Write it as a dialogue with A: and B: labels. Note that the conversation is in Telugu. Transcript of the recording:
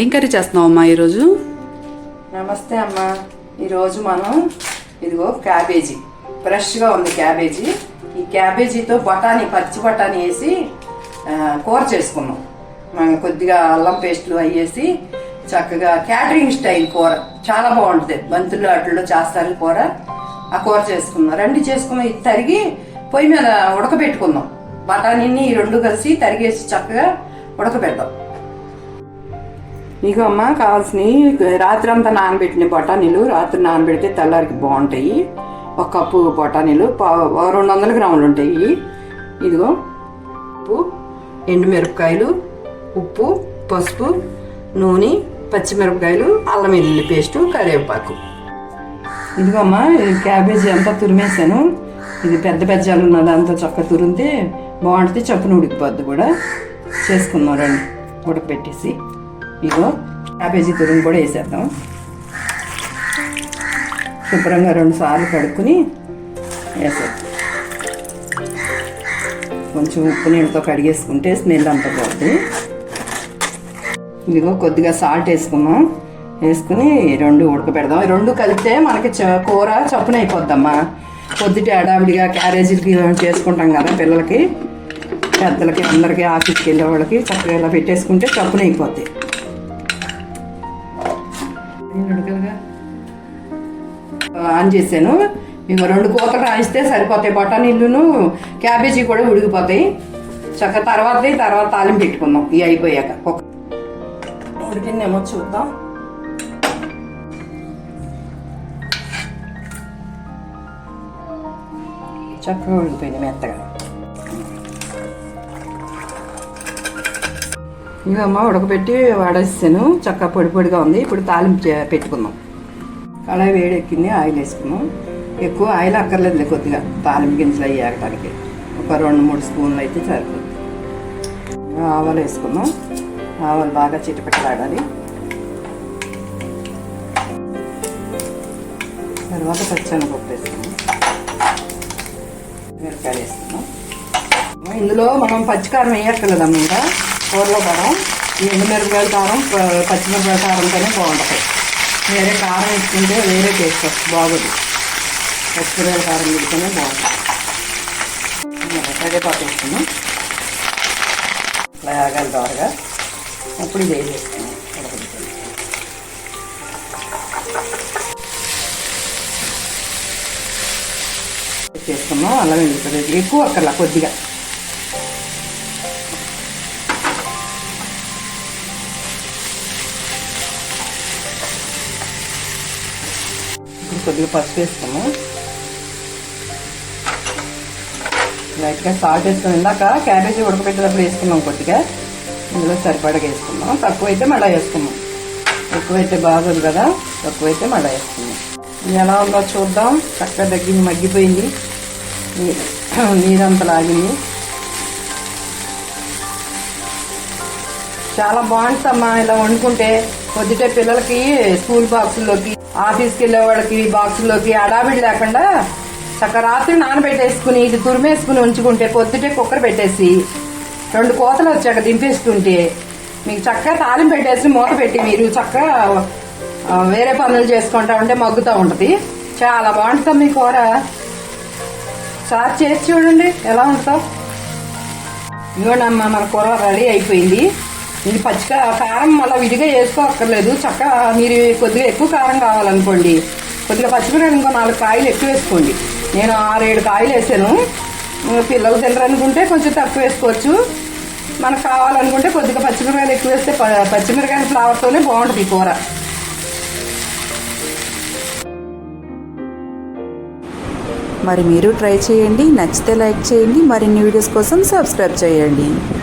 A: ఏం కర్రీ చేస్తున్నావు అమ్మా ఈరోజు?
B: నమస్తే అమ్మా. ఈరోజు మనం ఇదిగో క్యాబేజీ. ఫ్రెష్గా ఉంది క్యాబేజీ. ఈ క్యాబేజీతో బఠానీ పచ్చి బఠానీ వేసి కూర చేసుకున్నాం. మనం కొద్దిగా అల్లం పేస్ట్లు అయ్యేసి చక్కగా క్యాటరింగ్ స్టైల్ కూర. చాలా బాగుంటుంది. బంతులు అట్లలో చేస్తారు కూర. ఆ కూర చేసుకున్నాం. రెండు చేసుకున్నాం ఇది తరిగి పొయ్యి మీద ఉడకబెట్టుకుందాం బఠానీని ఈ రెండు కలిసి తరిగేసి చక్కగా ఉడకబెడదాం నీకు అమ్మ కావాల్సినవి రాత్రి అంతా నానబెట్టిన బఠానీలు రాత్రి నానబెడితే తెల్లారికి బాగుంటాయి. ఒక కప్పు బఠానీలు పా- ఓ రెండు వందల గ్రాములు ఉంటాయి. ఇదిగో ఉప్పు ఎండుమిరపకాయలు ఉప్పు పసుపు నూనె పచ్చిమిరపకాయలు అల్లం వెల్లుల్లి పేస్టు కరివేపాకు. ఇదిగో అమ్మా క్యాబేజీ అంతా తురిమేసాను ఇది పెద్ద పెద్దలు ఉన్నది అంతా చక్క తురిమితే బాగుంటుంది. చప్పున ఉడికిపోద్ది కూడా. చేసుకుందాం రండి. ఉడకపెట్టేసి ఇదిగో క్యాబేజీ తురుము కూడా వేసేద్దాం. శుభ్రంగా రెండు సార్లు కడుక్కుని వేసేద్దాం. కొంచెం ఉప్పు నీళ్ళతో కడిగేసుకుంటే స్మెల్ అంత పోతుంది ఇదిగో కొద్దిగా సాల్ట్ వేసుకున్నాం వేసుకుని రెండు ఉడకబెడదాం. రెండు కలిపితే మనకి చ- కూర చప్పున అయిపోద్దమ్మా. పొద్దుట హడావిడిగా క్యారేజీలకి చేసుకుంటాం కదా పిల్లలకి. పెద్దలకి అందరికీ ఆఫీస్కి వెళ్ళే వాళ్ళకి చక్కగా ఇలా పెట్టేసుకుంటే చప్పున అయిపోద్ది. ఆన్ చేశాను. ఇంకో రెండు కోతలు రాయిస్తే సరిపోతాయి బఠానీళ్ళును క్యాబేజీ కూడా ఉడికిపోతాయి. చక్క తర్వాత తర్వాత తాలింపు పెట్టుకుందాం. ఇవి అయిపోయాక. ఒక ఉడికిందేమో చూద్దాం. చక్కగా ఉడికిపోయింది మెత్తగా. ఇక అమ్మ ఉడకబెట్టి వాడేసాను. చక్కగా పొడి పొడిగా ఉంది. ఇప్పుడు తాలింపు పెట్టుకుందాం. కళాయి వేడెక్కింది ఆయిల్ వేసుకున్నాం. ఎక్కువ ఆయిల్ అక్కర్లేదు కొద్దిగా. తాలింపు గింజలు అవి ఆగటానికి ఒక రెండు మూడు స్పూన్లు అయితే సరిపోతుంది. ఆవాలు వేసుకున్నాం ఆవాలు బాగా చిటపెట్టలాడాలి తర్వాత పచ్చనపప్పు వేసుకున్నాం మిరపకాయలు వేసుకున్నాం ఇందులో మనం పచ్చికారం వేయక్కర్లేదమ్మ ఇంకా. కూరలో మనం ఈ ఎండుమిరపకాయల కారం పచ్చిమిరపకాయ పచ్చిమిరపకాయల కారంతోనే బాగుంటుంది. వేరే కారం వేసుకుంటే వేరే టేస్ట్ వస్తుంది బాగుంది. పచ్చిమిరపకాయల కారం పెడితేనే బాగుంటుంది. కరివేపాకు వేసుకున్నాం. ఇట్లా ఆగాలి దోరగా. అప్పుడు ఇది వేసేసుకున్నాం చేసుకున్నాం. అలా ఎక్కువ అక్కర్లా కొద్దిగా. కొద్దిగా పసుపు వేస్తాము లైట్గా సాల్ట్ వేసుకుని ఇందాక క్యాబేజీ ఉడకబెట్టేటప్పుడు వేసుకున్నాం కొద్దిగా. ఇందులో సరిపడగా వేసుకున్నాం. తక్కువ అయితే మళ్ళీ వేసుకున్నాం. ఎక్కువైతే బాగోదు కదా. తక్కువైతే మళ్ళీ వేసుకున్నాం. ఎలా ఉందో చూద్దాం. చక్కగా తగ్గింది మగ్గిపోయింది. నీరంతా లాగింది. చాలా బాగుంటుందమ్మా ఇలా వండుకుంటే పొద్దుటే పిల్లలకి స్కూల్ బాక్సుల్లోకి ఆఫీస్కి వెళ్ళే వాళ్ళకి బాక్సుల్లోకి అడావిడి లేకుండా చక్క రాత్రి నానబెట్టేసుకుని ఇది తురిమేసుకుని ఉంచుకుంటే పొద్దుటే కుక్కర్ పెట్టేసి రెండు కోతలు వచ్చాక దింపేసుకుంటే మీకు చక్కగా తాలిం పెట్టేసి మూత పెట్టి మీరు చక్కగా వేరే పనులు చేసుకుంటా ఉంటే మగ్గుతూ ఉంటుంది. చాలా బాగుంటుంది మీ కూర. సార్ చేసి చూడండి ఎలా ఉంటుందో. ఇదిగోనమ్మా మన కూర రెడీ అయిపోయింది. ఇది పచ్చిక కారం మళ్ళీ విడిగా వేసుకోక్కర్లేదు. చక్క మీరు కొద్దిగా ఎక్కువ కారం కావాలనుకోండి. కొద్దిగా పచ్చిమిరపకాయలు ఇంకో నాలుగు కాయలు ఎక్కువ వేసుకోండి. నేను ఆరేడు కాయలు వేసాను. పిల్లలు తినరనుకుంటే కొంచెం తక్కువ వేసుకోవచ్చు. మనకు కావాలనుకుంటే కొద్దిగా పచ్చిమిరపకాయలు ఎక్కువ వేస్తే ప- పచ్చిమిరపకాయల బాగుంటుంది కూర.
A: మరి మీరు ట్రై చేయండి. నచ్చితే లైక్ చేయండి. మరిన్ని వీడియోస్ కోసం సబ్స్క్రైబ్ చేయండి.